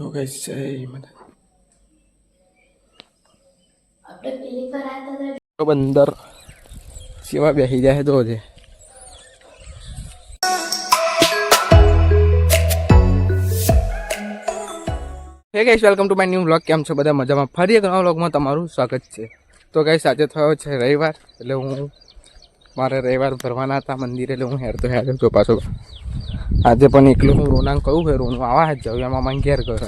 તો કઈ છે મને તો બંદર સેવા બેસી જાય તો છે hey guys welcome to my new vlog કેમ છો બધા મજામાં ફરી એક નવા વ્લોગમાં તમારું સ્વાગત છે તો ગાઈસ આજે થયો છે રવિવાર એટલે હું મારે રવિવાર ભરવાના હતા મંદિરે એટલે હું હેરતો હેર જો પાછો આજે પણ એકલું. હું રોનાને કહ્યું કે રોનું આવા જ જાઉં, એમાં મને ઘેર ગયો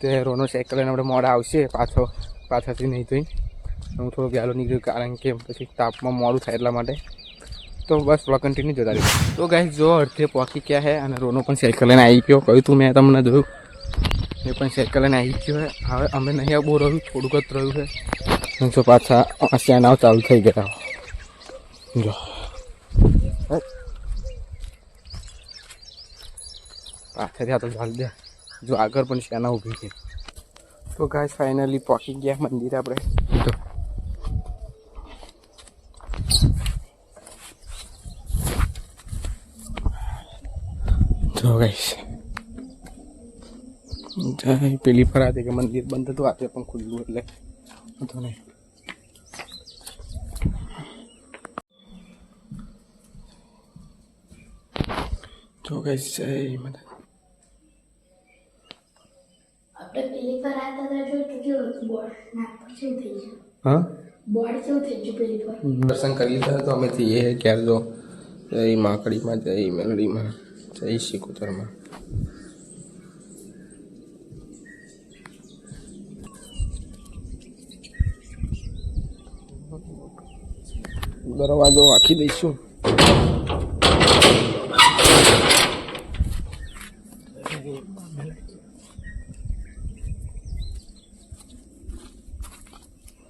તે રોનો સાયકલ લઈને આપણે મોડા આવશે, પાછો પાછળથી નહીં થઈ હું થોડું વહેલો નીકળ્યું કારણ કે પછી તાપમાં મોડું થાય એટલા માટે. તો બસ વ્લોગ કન્ટિન્યુ જોતા રહ્યું તો ગાય જો અડધે પહોંચી ગયા છે અને રોનો પણ સાયકલ લઈને આવી ગયો. કહ્યું તું મેં તમને જોયું. એ પણ સાયકલ લઈને આવી ગયો હવે અમે નહીં બહુ રહ્યું, થોડુંક જ રહ્યું છે. જો પાછા સ્ટેન્ડ ચાલુ થઈ ગયા. જો. પાછળથી આ તો ચાલ દે. જો આગળ પણ શેના ઊભી છે. તો ગાય ફાઇનલી પહોંચી ગયા મંદિર આપણે. તો જો પેલી ફરા કે મંદિર બંધ હતું આજે પણ ખુલ્લું એટલે વાંધો નહીં. જો ગાઈસ જય મને આપણે પેલી પર આવ્યા હતા જો કેવું બોર્ડ ના કેવું થઈ ગયું હા બોર્ડ કેવું થઈ ગયું પેલી પર દર્શન કરી લીધા તો અમે જઈએ ક્યારે જો જય માકડીમાં જય મેલડીમાં જય શિકોતરમાં દરવાજો વાંખી દઈશું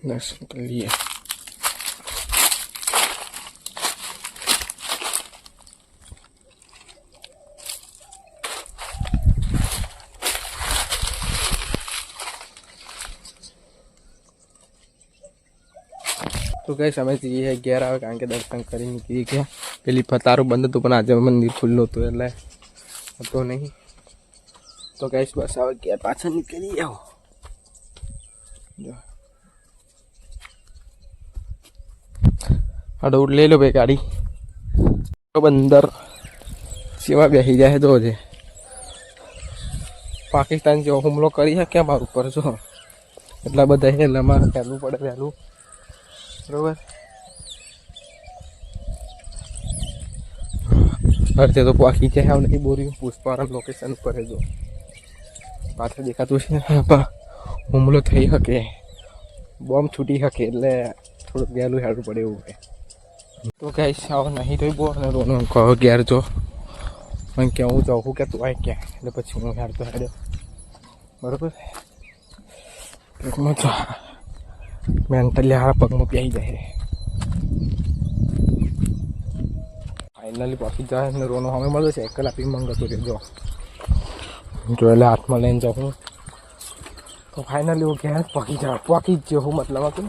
દર્શન કરી લઈએ તો કઈ સમય જઈએ ઘેર આવે કારણ કે દર્શન કરી નીકળી ગયા પેલી ફતારું બંધ હતું પણ આજે મંદિર ખુલ્લું હતું એટલે હતો નહીં તો કઈશ બસ આવે ઘેર પાછળ નીકળી આવો જો આ લઈ લો ભાઈ ગાડી તો બંદર સીમાં બેસી જાય તો છે પાકિસ્તાન જેવો હુમલો કરી શકે મારું ઉપર જો એટલા બધા છે એટલે મારે પહેલું પડે પહેલું બરોબર અડધે તો પાકી જાય આવ નહીં બોર્યું પુષ્પારામ લોકેશન ઉપર જો પાછળ દેખાતું છે હુમલો થઈ શકે બોમ્બ છૂટી શકે એટલે થોડુંક વહેલું હેડવું પડે એવું છે તો કઈ આવો નહીં થઈ બો અને રોનો કહો ઘેર જો. અહીં ક્યાં હું જાઉં કે તું આય ક્યાં? એટલે પછી હું હેડતો હેડ્યો બરોબર? એકમાં તો મેન્ટલી હારા પગમાં પ્યાઈ જાય ફાઇનલી પાછી જાય ને રોનો. હવે મળે છે, એકલ આપી મંગતો રે જો. એટલે હાથમાં લઈને જાઉં તો ફાઇનલી હું ઘેર પકી જાઉં. પાકી જ હું મતલબ કે